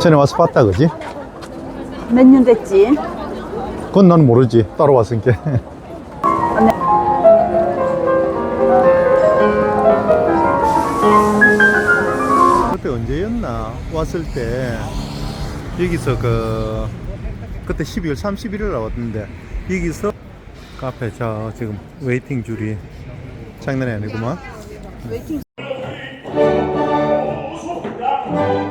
전에 와서 봤다 그지? 몇 년 됐지? 그건 난 모르지. 따로 왔으니까. 그때 언제였나? 왔을 때. 여기서 그 그때 12월 31일 나왔는데 여기서 카페 저 지금 웨이팅 줄이 장난이 아니구만. 그런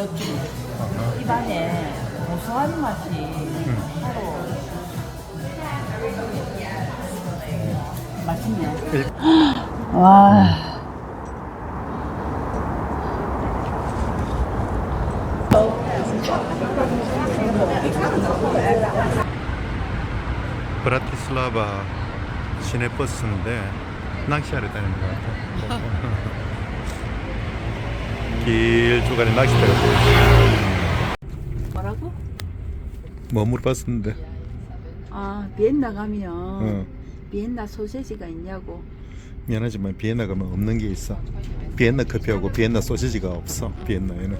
느낌. 입안에 고소한 맛이 바로 맛있네. 와. 브라티슬라바 시내버스인데 낚시하러 다니는 것 같아. 길 중간에 낚시대가 보여. 뭐라고? 머물 봤었는데. 아, 비엔나 가면 어. 비엔나 소세지가 있냐고. 미안하지만 비엔나 가면 없는 게 있어. 비엔나 커피하고 비엔나 소시지가 없어. 비엔나에는.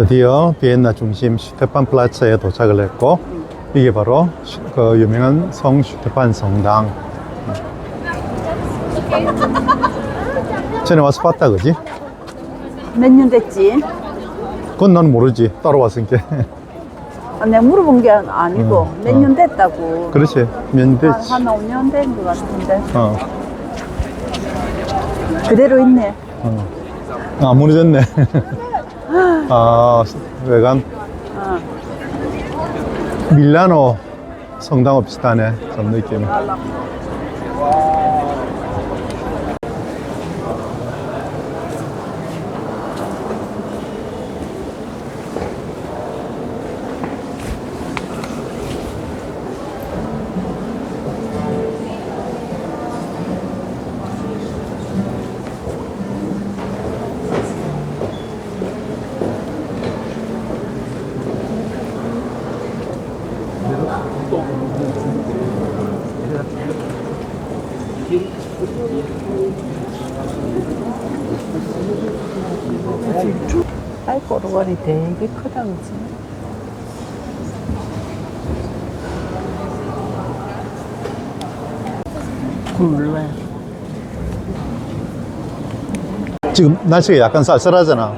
드디어 비엔나 중심 슈테판 플라츠에 도착을 했고 이게 바로 슈- 그 유명한 성 슈테판 성당. 전에 와서 봤다 그지? 몇 년 됐지? 그건 난 모르지 따로 왔으니까 아, 내가 물어본 게 아니고 음, 몇 어. 년 됐다고. 그렇지 면대 한, 한 5년 된 것 같은데. 어, 그대로 있네. 어. 아 무너졌네 아 외관 어. 밀라노 성당하고 비슷하네 좀 느낌이 꼬르거리 되게 크다, 그치? 굴래. 지금 날씨가 약간 쌀쌀하잖아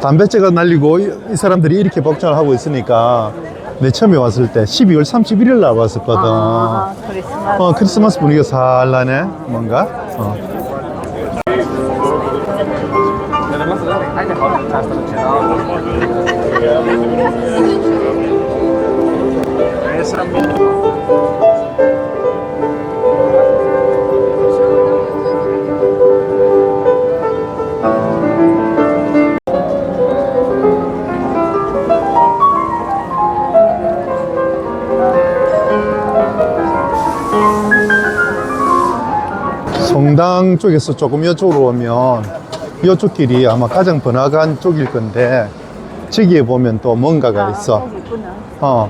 담배째가 날리고 이, 이 사람들이 이렇게 복장을 하고 있으니까 내 처음에 왔을 때 12월 31일 날 왔었거든 아, 크리스마스. 어, 크리스마스 분위기가 살라네 뭔가 어. 성당 쪽에서 조금 이쪽으로 오면 이쪽 길이 아마 가장 번화가한 쪽일 건데 저기에 보면 또 뭔가가 아, 있어. 어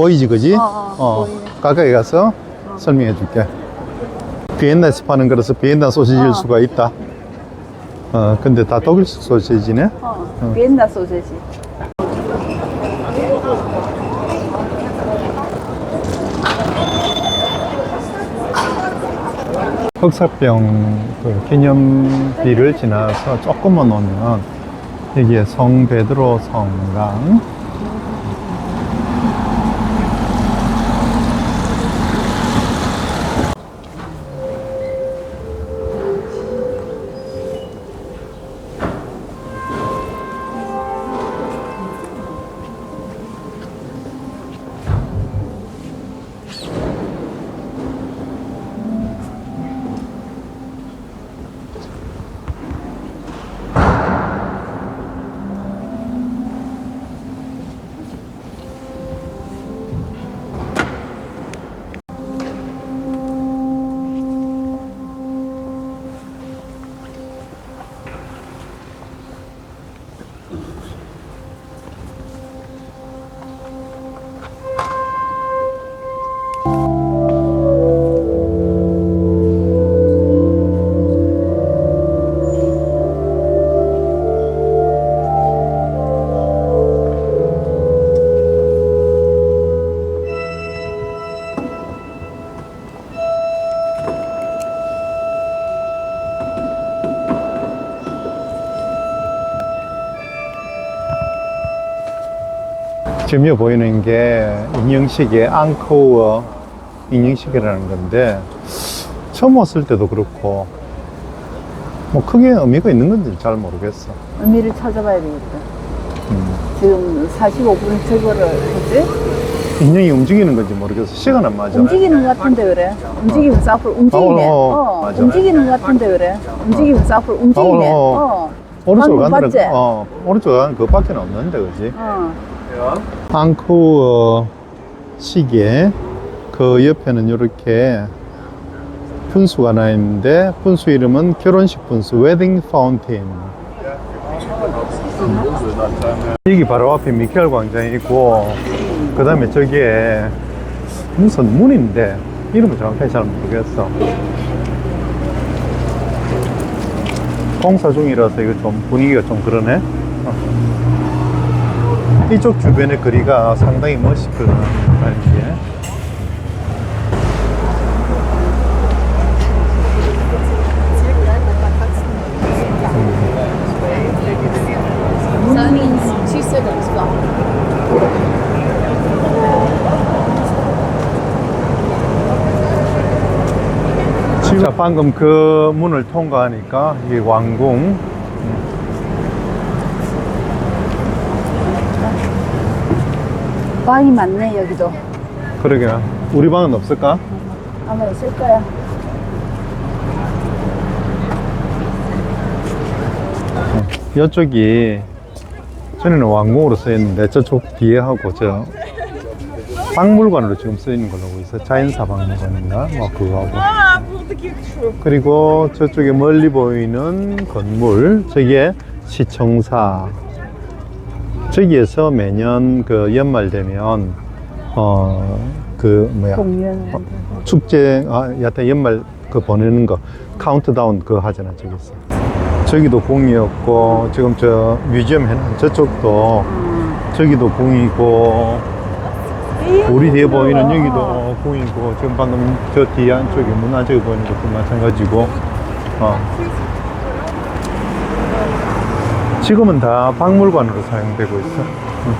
보이지 그지? 어, 어, 보이네. 가까이 가서 설명해 줄게 비엔나에서 파는 거라서 비엔나 소시지일 어. 수가 있다 어 근데 다 독일식 소시지네 어, 비엔나 소세지. 흑사병 그 기념비를 지나서 조금만 오면 여기에 성 베드로 성당 여기 보이는 게 인형시계 앙코어 인형시계라는 건데 처음 왔을 때도 그렇고 뭐 크게 의미가 있는 건지 잘 모르겠어. 의미를 찾아봐야 되겠다. 음. 지금 45분 저거를 하지? 인형이 움직이는 건지 모르겠어. 시간 안 맞아. 움직이는 것 같은데 그래. 움직이면서 앞으로 움직이네. 어, 어, 어. 움직이는 것 같은데 그래. 움직이면서 앞으로 움직이네. 어, 어. 어. 오른쪽 가는? 어 오른쪽 가는 그밖에 없는데 그지? 어. 앙코어 시계. 그 옆에는 이렇게 분수가 하나 있는데 분수 이름은 결혼식 분수 웨딩 파운틴 여기 바로 앞에 미켈 광장이 있고 그 다음에 저기에 무슨 문인데 이름을 정확하게 잘 모르겠어. 공사 중이라서 이거 좀 분위기가 좀 그러네. 어. 이쪽 주변의 거리가 상당히 멋있거든 알지? 자, 방금 그 문을 통과하니까 이게 왕궁 방이 많네 여기도. 그러게 우리 방은 없을까? 아마 있을 거야. 이쪽이 전에는 왕궁으로 쓰였는데 저쪽 뒤에 하고 저 박물관으로 지금 쓰이는 걸로 알고 있어 자연사 박물관인가 뭐 그거 하고 그리고 저쪽에 멀리 보이는 건물 저기에 시청사 저기에서 매년 그 연말 되면 어 그 뭐야 공연. 축제, 아, 여하튼 연말 그 보내는 거, 카운트다운 그거 하잖아, 저기서. 저기도 궁이었고, 지금 저 뮤지엄 해놓은 저쪽도, 저기도 궁이고, 우리 뒤에 보이는 여기도 궁이고, 지금 방금 저 뒤에 안쪽에 문 안쪽에 보이는 것도 마찬가지고, 어. 지금은 다 박물관으로 사용되고 있어. 응.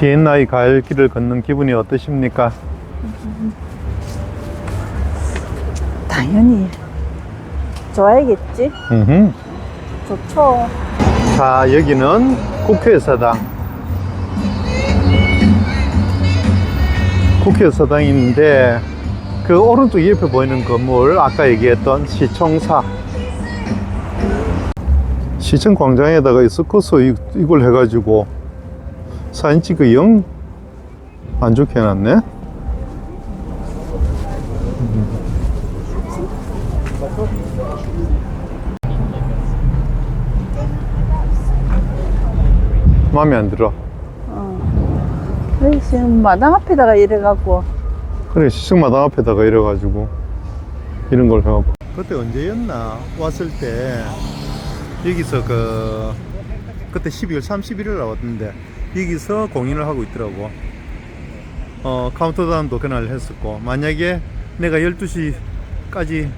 비엔나의 가을 길을 걷는 기분이 어떠십니까? 당연히 좋아야겠지. 음흠. 좋죠. 자, 여기는 국회의사당. 국회의사당인데, 그 오른쪽 옆에 보이는 건물, 아까 얘기했던 시청사. 시청 광장에다가 이- 이걸 해가지고 사진 찍기 영 안 좋게 해놨네. 마음에 안 들어. 그래 지금 마당 앞에다가 이래갖고 그래 시청마당 앞에다가 이래가지고 이런 걸 해갖고. 그때 언제였나? 왔을 때 여기서 그 그때 12월 31일 나왔는데 여기서 공연을 하고 있더라고. 어 카운트다운도 그날 했었고 만약에 내가 12시까지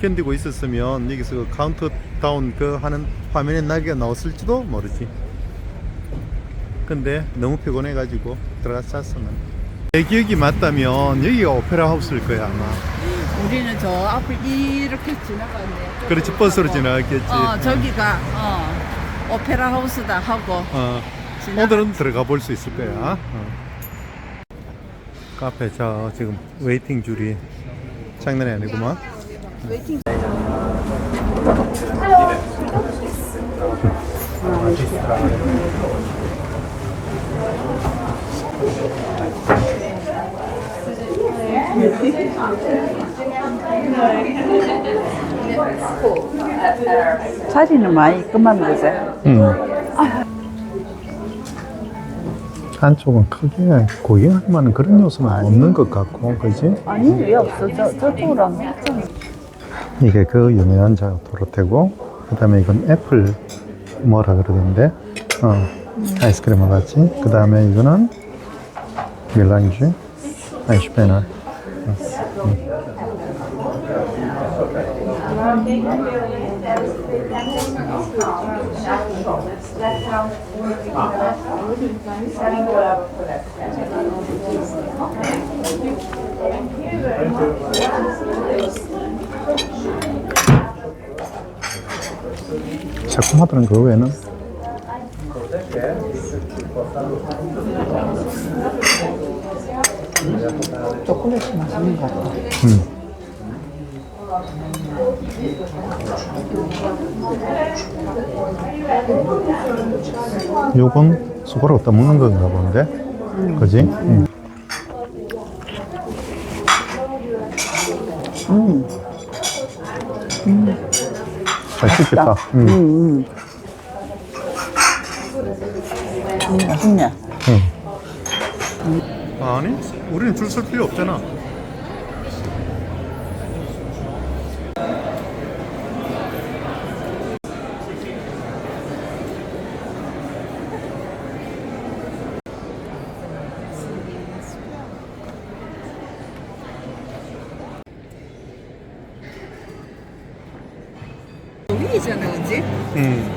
견디고 있었으면 여기서 그 카운트다운 그 하는 화면에 나게 나왔을지도 모르지. 근데 너무 피곤해가지고 들어가서 잤으면 내 기억이 맞다면 여기가 오페라 하우스일 거야 아마. 우리는 저 앞을 이렇게 지나갔네. 그렇지 버스로 지나갔겠지. 어, 저기가 어, 오페라 하우스다 하고 어, 오늘은 들어가 볼 수 있을 거야. 어. 카페 저 지금 웨이팅 줄이 장난이 아니구만 자리는 많이 끝만 거지. 음. 한쪽은 크게 구경할 만한 그런 요소는 없는 것 같고 그지? 아니 왜 없어? 저 저쪽으로. 이게 그 유명한 자 도로테고 그 다음에 이건 애플 뭐라 그러던데 어 아이스크림 같이 그 다음에 이거는 밀랑주 아이슈페나 새콤하다는 그 외에는 초콜릿이 맛있는 것 같아. 음. 요건 숟가락 없다 먹는 건가 본데? 그지? 음. 잘 씹겠다. 음. 음, 음. 음, 맛있네. 아니, 우리는 줄 설 필요 없잖아. 위잖아, 그지? 음.